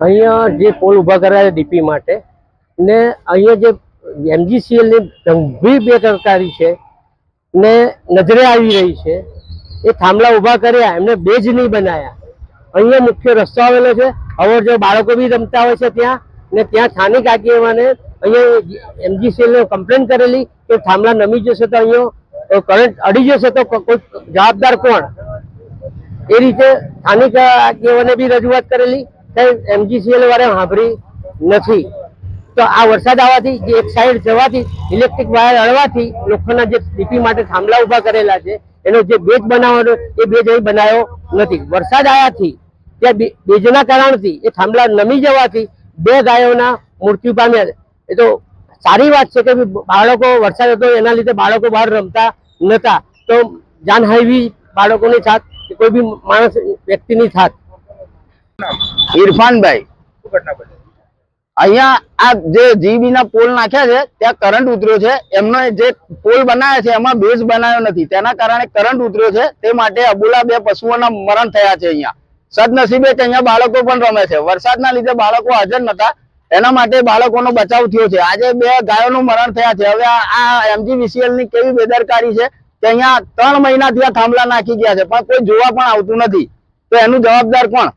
અહીંયા જે પોલ ઊભા કર્યા ડીપી માટે, ને અહીંયા જે એમજીસીએલની ગંભીર બેદરકારી છે, ને નજરે આવી રહી છે, એ થાંભલા ઊભા કર્યા, એમને બેજ નહીં બનાયા. અહીંયા મુખ્ય રસ્તો આવેલો છે, હવે જો બાળકો બી રમતા હોય છે ત્યાં, ને ત્યાં સ્થાનિક આગેવાને અહીંયા એમજીસીએલ ને કમ્પ્લેન કરેલી કે થાંભલા નમી જશે તો અહીંયા કરંટ અડી જશે તો કોઈ જવાબદાર કોણ? એ રીતે સ્થાનિક આગેવાને બી રજૂઆત કરેલી. એમજીસીએલ વાળા સાંભળી નથી. તો આ વરસાદ આવવાથી જે એક સાઈડ જવાથી ઇલેક્ટ્રિક વાયર અડવાથી લોખંડના જે ડીપી માટે થાંભલા ઊભા કરેલા છે, એનો જે બેજ બનાવવાનો, એ બેજ અહીં બનાવ્યો નથી. વરસાદ આવ્યાથી ત્યાં બેજના કારણથી એ થાંભલા નમી જવાથી બે ગાયોના મૃત્યુ પામ્યા. એ તો સારી વાત છે કે બાળકો, વરસાદ હતો, એના લીધે બાળકો બહાર રમતા નતા. તો જાનહાની બાળકોની થાત. કે કોઈ બી માણસ વ્યક્તિની થાત. ઇરફાનભાઈ અહીંયા આ જે જીબી ના પોલ નાખ્યા છે ત્યાં કરંટ ઉતર્યો છે. એમનો જે પોલ બનાવ્યા છે એમાં બેઝ બનાવ્યો નથી. તેના કારણે કરંટ ઉતર્યો છે. તે માટે અબુલા બે પશુઓના મરણ થયા છે અહીંયા. સદનસીબે કે અહીંયા બાળકો પણ રમે છે. વરસાદના લીધે બાળકો હાજર નતા એના માટે બાળકોનો બચાવ થયો છે. આજે બે ગાયોનું મરણ થયા છે. હવે આ- આ એમજીવીસીએલની કેવી બેદરકારી છે? કે અહીંયા ત્રણ મહિનાથી આ થાંભલા નાખી ગયા છે, પણ કોઈ જોવા પણ આવતું નથી. તો એનું જવાબદાર કોણ?